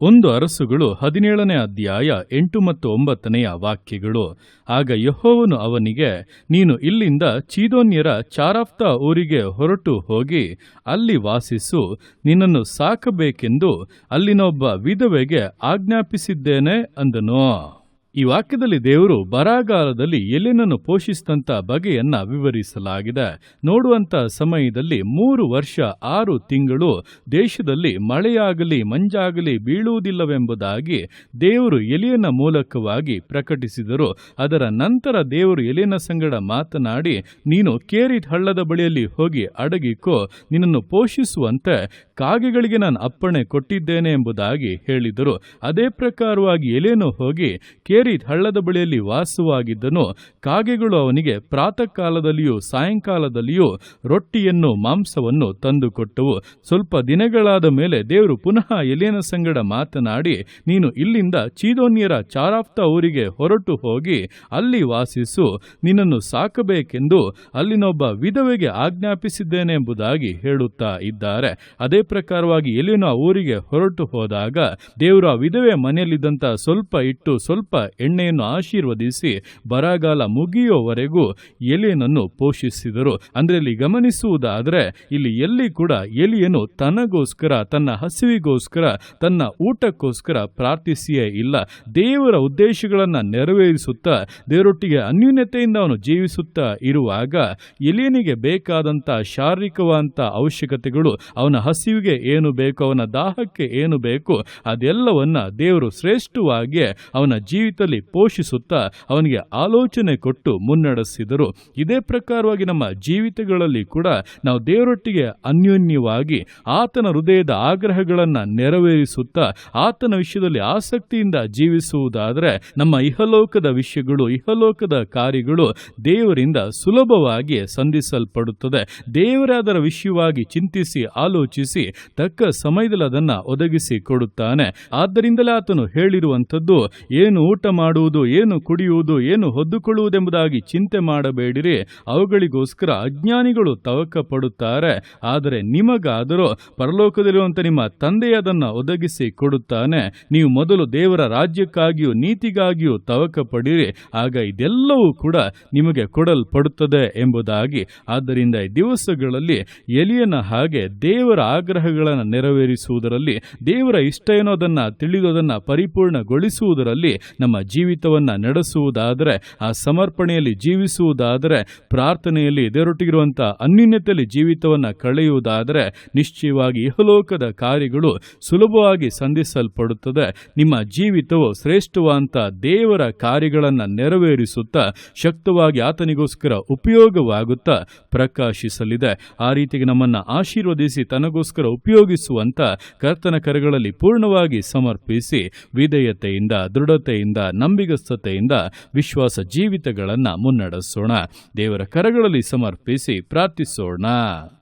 ಒಂದು ಅರಸುಗಳು ಹದಿನೇಳನೇ ಅಧ್ಯಾಯ ಎಂಟು ಮತ್ತು ಒಂಬತ್ತನೆಯ ವಾಕ್ಯಗಳು. ಆಗ ಯಹೋವನು ಅವನಿಗೆ, ನೀನು ಇಲ್ಲಿಂದ ಚೀದೋನ್ಯರ ಚಾರಾಫ್ತ ಊರಿಗೆ ಹೊರಟು ಹೋಗಿ, ಅಲ್ಲಿ ವಾಸಿಸು, ನಿನ್ನನ್ನು ಸಾಕಬೇಕೆಂದು ಅಲ್ಲಿನೊಬ್ಬ ವಿಧವೆಗೆ ಆಜ್ಞಾಪಿಸಿದ್ದೇನೆ ಅಂದನು. ಈ ವಾಕ್ಯದಲ್ಲಿ ದೇವರು ಬರಗಾಲದಲ್ಲಿ ಎಲೆನನ್ನು ಪೋಷಿಸಿದಂತ ಬಗೆಯನ್ನ ವಿವರಿಸಲಾಗಿದೆ. ನೋಡುವಂತ ಸಮಯದಲ್ಲಿ ಮೂರು ವರ್ಷ, ಆರು ತಿಂಗಳು ದೇಶದಲ್ಲಿ ಮಳೆಯಾಗಲಿ, ಮಂಜಾಗಲಿ, ಬೀಳುವುದಿಲ್ಲವೆಂಬುದಾಗಿ ದೇವರು ಎಲಿಯನ ಮೂಲಕವಾಗಿ ಪ್ರಕಟಿಸಿದರು. ಅದರ ನಂತರ ದೇವರು ಎಲಿಯನ ಸಂಗಡ ಮಾತನಾಡಿ, ನೀನು ಕೇರಿಟ್ ಹಳ್ಳದ ಬಳಿಯಲ್ಲಿ ಹೋಗಿ ಅಡಗಿಕೋ, ನಿನ್ನನ್ನು ಪೋಷಿಸುವಂತೆ ಕಾಗೆಗಳಿಗೆ ನಾನು ಅಪ್ಪಣೆ ಕೊಟ್ಟಿದ್ದೇನೆ ಎಂಬುದಾಗಿ ಹೇಳಿದರು. ಅದೇ ಪ್ರಕಾರವಾಗಿ ಎಲೇನು ಹೋಗಿ ಕೇರಿ ಹಳ್ಳದ ಬಳಿಯಲ್ಲಿ ವಾಸವಾಗಿದ್ದನು. ಕಾಗೆಗಳು ಅವನಿಗೆ ಪ್ರಾತಃ ಕಾಲದಲ್ಲಿಯೂ ಸಾಯಂಕಾಲದಲ್ಲಿಯೂ ರೊಟ್ಟಿಯನ್ನು ಮಾಂಸವನ್ನು ತಂದುಕೊಟ್ಟವು. ಸ್ವಲ್ಪ ದಿನಗಳಾದ ಮೇಲೆ ದೇವರು ಪುನಃ ಎಲಿಯನ ಸಂಗಡ ಮಾತನಾಡಿ, ನೀನು ಇಲ್ಲಿಂದ ಚೀದೋನ್ಯರ ಚಾರಾಪ್ತ ಊರಿಗೆ ಹೊರಟು ಹೋಗಿ ಅಲ್ಲಿ ವಾಸಿಸು. ನಿನ್ನನ್ನು ಸಾಕಬೇಕೆಂದು ಅಲ್ಲಿನೊಬ್ಬ ವಿಧವೆಗೆ ಆಜ್ಞಾಪಿಸಿದ್ದೇನೆ ಎಂಬುದಾಗಿ ಹೇಳುತ್ತಾ ಇದ್ದಾರೆ. ಅದೇ ಪ್ರಕಾರವಾಗಿ ಎಲಿನ ಊರಿಗೆ ಹೊರಟು ಹೋದಾಗ ದೇವರ ವಿಧವೆ ಮನೆಯಲ್ಲಿದ್ದಂಥ ಸ್ವಲ್ಪ ಇಟ್ಟು ಸ್ವಲ್ಪ ಎಣ್ಣೆಯನ್ನು ಆಶೀರ್ವದಿಸಿ ಬರಗಾಲ ಮುಗಿಯುವವರೆಗೂ ಎಲಿಯನನ್ನು ಪೋಷಿಸಿದರು. ಅಂದರೆ ಇಲ್ಲಿ ಗಮನಿಸುವುದಾದರೆ, ಇಲ್ಲಿ ಎಲ್ಲಿ ಕೂಡ ಎಲಿಯನು ತನಗೋಸ್ಕರ, ತನ್ನ ಹಸಿವಿಗೋಸ್ಕರ, ತನ್ನ ಊಟಕ್ಕೋಸ್ಕರ ಪ್ರಾರ್ಥಿಸಿಯೇ ಇಲ್ಲ. ದೇವರ ಉದ್ದೇಶಗಳನ್ನು ನೆರವೇರಿಸುತ್ತಾ, ದೇವರೊಟ್ಟಿಗೆ ಅನ್ಯೂನ್ಯತೆಯಿಂದ ಅವನು ಜೀವಿಸುತ್ತಾ ಇರುವಾಗ ಎಲಿಯನಿಗೆ ಬೇಕಾದಂತ ಶಾರೀರಿಕವಾದಂಥ ಅವಶ್ಯಕತೆಗಳು, ಅವನ ಹಸಿವಿಗೆ ಏನು ಬೇಕು, ಅವನ ದಾಹಕ್ಕೆ ಏನು ಬೇಕು, ಅದೆಲ್ಲವನ್ನ ದೇವರು ಶ್ರೇಷ್ಠವಾಗಿ ಅವನ ಜೀವಿತದಲ್ಲಿ ಪೋಷಿಸುತ್ತಾ ಅವನಿಗೆ ಆಲೋಚನೆ ಕೊಟ್ಟು ಮುನ್ನಡೆಸಿದರು. ಇದೇ ಪ್ರಕಾರವಾಗಿ ನಮ್ಮ ಜೀವಿತಗಳಲ್ಲಿ ಕೂಡ ನಾವು ದೇವರೊಟ್ಟಿಗೆ ಅನ್ಯೋನ್ಯವಾಗಿ ಆತನ ಹೃದಯದ ಆಗ್ರಹಗಳನ್ನು ನೆರವೇರಿಸುತ್ತಾ ಆತನ ವಿಷಯದಲ್ಲಿ ಆಸಕ್ತಿಯಿಂದ ಜೀವಿಸುವುದಾದರೆ ನಮ್ಮ ಇಹಲೋಕದ ವಿಷಯಗಳು, ಇಹಲೋಕದ ಕಾರ್ಯಗಳು ದೇವರಿಂದ ಸುಲಭವಾಗಿ ಸಂಧಿಸಲ್ಪಡುತ್ತದೆ. ದೇವರಾದರ ವಿಷಯವಾಗಿ ಚಿಂತಿಸಿ, ಆಲೋಚಿಸಿ ತಕ್ಕ ಸಮಯದಲ್ಲಿ ಅದನ್ನು ಒದಗಿಸಿ ಕೊಡುತ್ತಾನೆ. ಆದ್ದರಿಂದಲೇ ಆತನು ಹೇಳಿರುವಂಥದ್ದು, ಏನು ಊಟ ಮಾಡುವುದು, ಏನು ಕುಡಿಯುವುದು, ಏನು ಹೊದ್ದುಕೊಳ್ಳುವುದೆಂಬುದಾಗಿ ಚಿಂತೆ ಮಾಡಬೇಡಿರಿ. ಅವುಗಳಿಗೋಸ್ಕರ ಅಜ್ಞಾನಿಗಳು ತವಕ ಪಡುತ್ತಾರೆ ಆದರೆ ನಿಮಗಾದರೂ ಪರಲೋಕದಲ್ಲಿರುವಂಥ ನಿಮ್ಮ ತಂದೆಯದನ್ನು ಒದಗಿಸಿ ಕೊಡುತ್ತಾನೆ. ನೀವು ಮೊದಲು ದೇವರ ರಾಜ್ಯಕ್ಕಾಗಿಯೂ ನೀತಿಗಾಗಿಯೂ ತವಕ ಪಡಿರಿ ಆಗ ಇದೆಲ್ಲವೂ ಕೂಡ ನಿಮಗೆ ಕೊಡಲ್ಪಡುತ್ತದೆ ಎಂಬುದಾಗಿ. ಆದ್ದರಿಂದ ಈ ದಿವಸಗಳಲ್ಲಿ ಎಲಿಯನ ಹಾಗೆ ದೇವರ ಆಗ್ರಹಗಳನ್ನು ನೆರವೇರಿಸುವುದರಲ್ಲಿ, ದೇವರ ಇಷ್ಟ ಏನೋ ಅದನ್ನು ತಿಳಿದು ಪರಿಪೂರ್ಣಗೊಳಿಸುವುದರಲ್ಲಿ ನಮ್ಮ ಜೀವಿತವನ್ನು ನಡೆಸುವುದಾದರೆ, ಆ ಸಮರ್ಪಣೆಯಲ್ಲಿ ಜೀವಿಸುವುದಾದರೆ, ಪ್ರಾರ್ಥನೆಯಲ್ಲಿ ದೇವರೊಟ್ಟಿಗಿರುವಂಥ ಅನ್ಯೂನ್ಯತೆಯಲ್ಲಿ ಜೀವಿತವನ್ನು ಕಳೆಯುವುದಾದರೆ, ನಿಶ್ಚಯವಾಗಿ ಇಹಲೋಕದ ಕಾರ್ಯಗಳು ಸುಲಭವಾಗಿ ಸಂಧಿಸಲ್ಪಡುತ್ತದೆ. ನಿಮ್ಮ ಜೀವಿತವು ಶ್ರೇಷ್ಠವಾದಂಥ ದೇವರ ಕಾರ್ಯಗಳನ್ನು ನೆರವೇರಿಸುತ್ತಾ, ಶಕ್ತವಾಗಿ ಆತನಿಗೋಸ್ಕರ ಉಪಯೋಗವಾಗುತ್ತಾ ಪ್ರಕಾಶಿಸಲಿದೆ. ಆ ರೀತಿಗೆ ನಮ್ಮನ್ನು ಆಶೀರ್ವದಿಸಿ ತನಗೋಸ್ಕರ ಉಪಯೋಗಿಸುವಂತ ಕರ್ತನ ಕರೆಗಳಲ್ಲಿ ಪೂರ್ಣವಾಗಿ ಸಮರ್ಪಿಸಿ ವಿಧೇಯತೆಯಿಂದ, ದೃಢತೆಯಿಂದ, ನಂಬಿಗಸ್ತತೆಯಿಂದ ವಿಶ್ವಾಸ ಜೀವಿತಗಳನ್ನು ಮುನ್ನಡೆಸೋಣ. ದೇವರ ಕರಗಳಲ್ಲಿ ಸಮರ್ಪಿಸಿ ಪ್ರಾರ್ಥಿಸೋಣ.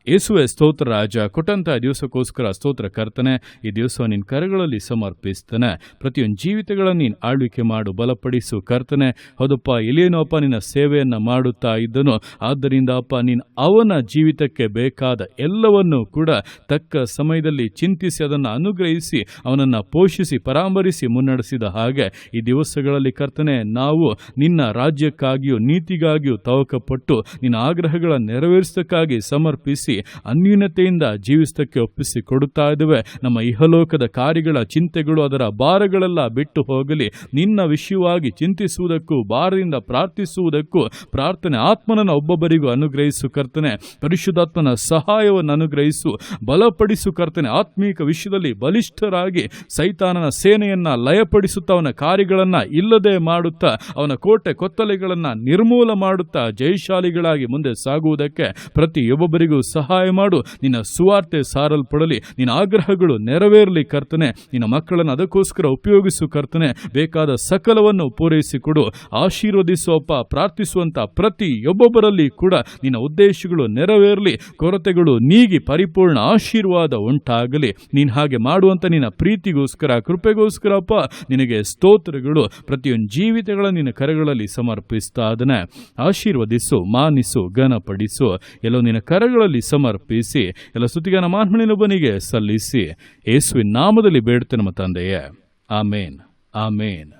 ಯೇಸುವೆ, ಸ್ತೋತ್ರ ರಾಜ ಕೊಟ್ಟಂತಹ ದಿವಸಕ್ಕೋಸ್ಕರ ಸ್ತೋತ್ರ ಕರ್ತನೆ, ಈ ದಿವಸ ನಿನ್ನ ಕರಗಳಲ್ಲಿ ಸಮರ್ಪಿಸ್ತಾನೆ. ಪ್ರತಿಯೊಂದು ಜೀವಿತಗಳನ್ನು ನೀನು ಆಳ್ವಿಕೆ ಮಾಡು, ಬಲಪಡಿಸು ಕರ್ತನೆ. ಹೌದಪ್ಪ ಇಲ್ಲೇನೋ ಅಪ್ಪ ನಿನ್ನ ಸೇವೆಯನ್ನು ಮಾಡುತ್ತಾ ಇದ್ದನು. ಆದ್ದರಿಂದ ಅಪ್ಪ, ನೀನು ಅವನ ಜೀವಿತಕ್ಕೆ ಬೇಕಾದ ಎಲ್ಲವನ್ನೂ ಕೂಡ ತಕ್ಕ ಸಮಯದಲ್ಲಿ ಚಿಂತಿಸಿ ಅದನ್ನು ಅನುಗ್ರಹಿಸಿ, ಅವನನ್ನು ಪೋಷಿಸಿ, ಪರಾಮರಿಸಿ ಮುನ್ನಡೆಸಿದ ಹಾಗೆ ಈ ದಿವಸಗಳಲ್ಲಿ ಕರ್ತನೆ, ನಾವು ನಿನ್ನ ರಾಜ್ಯಕ್ಕಾಗಿಯೂ ನೀತಿಗಾಗಿಯೂ ತವಕಪಟ್ಟು ನಿನ್ನ ಆಗ್ರಹಗಳ ನೆರವೇರಿಸಕ್ಕಾಗಿ ಸಮರ್ಪಿಸಿ ಅನ್ಯೂನತೆಯಿಂದ ಜೀವಿಸಕ್ಕೆ ಒಪ್ಪಿಸಿ ಕೊಡುತ್ತಾ ಇದ್ದೇವೆ. ನಮ್ಮ ಇಹಲೋಕದ ಕಾರ್ಯಗಳ ಚಿಂತೆಗಳು ಅದರ ಭಾರಗಳೆಲ್ಲ ಬಿಟ್ಟು ಹೋಗಲಿ. ನಿನ್ನ ವಿಷಯವಾಗಿ ಚಿಂತಿಸುವುದಕ್ಕೂ, ಭಾರದಿಂದ ಪ್ರಾರ್ಥಿಸುವುದಕ್ಕೂ, ಪ್ರಾರ್ಥನೆ ಆತ್ಮನನ್ನು ಒಬ್ಬೊಬ್ಬರಿಗೂ ಅನುಗ್ರಹಿಸು ಕರ್ತನೆ. ಪರಿಶುದ್ಧಾತ್ಮನ ಸಹಾಯವನ್ನು ಅನುಗ್ರಹಿಸು. ಬಲಪಡಿಸು ಕರ್ತನೆ. ಆತ್ಮೀಕ ವಿಷಯದಲ್ಲಿ ಬಲಿಷ್ಠರಾಗಿ ಸೈತಾನನ ಸೇನೆಯನ್ನ ಲಯಪಡಿಸುತ್ತಾ ಅವನ ಕಾರ್ಯಗಳನ್ನ ಇಲ್ಲದೆ ಮಾಡುತ್ತಾ, ಅವನ ಕೋಟೆ ಕೊತ್ತಲೆಗಳನ್ನ ನಿರ್ಮೂಲ ಮಾಡುತ್ತಾ, ಜಯಶಾಲಿಗಳಾಗಿ ಮುಂದೆ ಸಾಗುವುದಕ್ಕೆ ಪ್ರತಿಯೊಬ್ಬೊಬ್ಬರಿಗೂ ಸಹಾಯ ಮಾಡು. ನಿನ್ನ ಸುವಾರ್ತೆ ಸಾರಲ್ಪಡಲಿ. ನಿನ್ನ ಆಗ್ರಹಗಳು ನೆರವೇರಲಿ ಕರ್ತನೆ. ನಿನ್ನ ಮಕ್ಕಳನ್ನು ಅದಕ್ಕೋಸ್ಕರ ಉಪಯೋಗಿಸು ಕರ್ತನೆ. ಬೇಕಾದ ಸಕಲವನ್ನು ಪೂರೈಸಿಕೊಡು. ಆಶೀರ್ವದಿಸುವಪ್ಪ ಪ್ರಾರ್ಥಿಸುವಂತ ಪ್ರತಿಯೊಬ್ಬೊಬ್ಬರಲ್ಲಿ ಕೂಡ ನಿನ್ನ ಉದ್ದೇಶಗಳು ನೆರವೇರಲಿ. ಕೊರತೆಗಳು ನೀಗಿ ಪರಿಪೂರ್ಣ ಆಶೀರ್ವಾದ ಆಶೀರ್ವಾದ ಉಂಟಾಗಲಿ. ನೀನು ಹಾಗೆ ಮಾಡುವಂಥ ನಿನ್ನ ಪ್ರೀತಿಗೋಸ್ಕರ, ಕೃಪೆಗೋಸ್ಕರಪ್ಪ ನಿನಗೆ ಸ್ತೋತ್ರಗಳು ಪ್ರತಿಯೊಂದು ಜೀವಿತಗಳ ನಿನ್ನ ಕರಗಳಲ್ಲಿ ಸಮರ್ಪಿಸ್ತಾ ಅದನ್ನ ಆಶೀರ್ವದಿಸು, ಮಾನಿಸು, ಘನಪಡಿಸು. ಎಲ್ಲೋ ನಿನ್ನ ಕರಗಳಲ್ಲಿ ಸಮರ್ಪಿಸಿ, ಎಲ್ಲ ಸ್ತುತಿಗನ ಮಾನ್ಮಣಿನೊಬ್ಬನಿಗೆ ಸಲ್ಲಿಸಿ. ಯೇಸುವಿನ ನಾಮದಲ್ಲಿ ಬೇಡ್ತೇನೆ ನಮ್ಮ ತಂದೆಯೇ. ಆಮೇನ್. ಆಮೇನ್.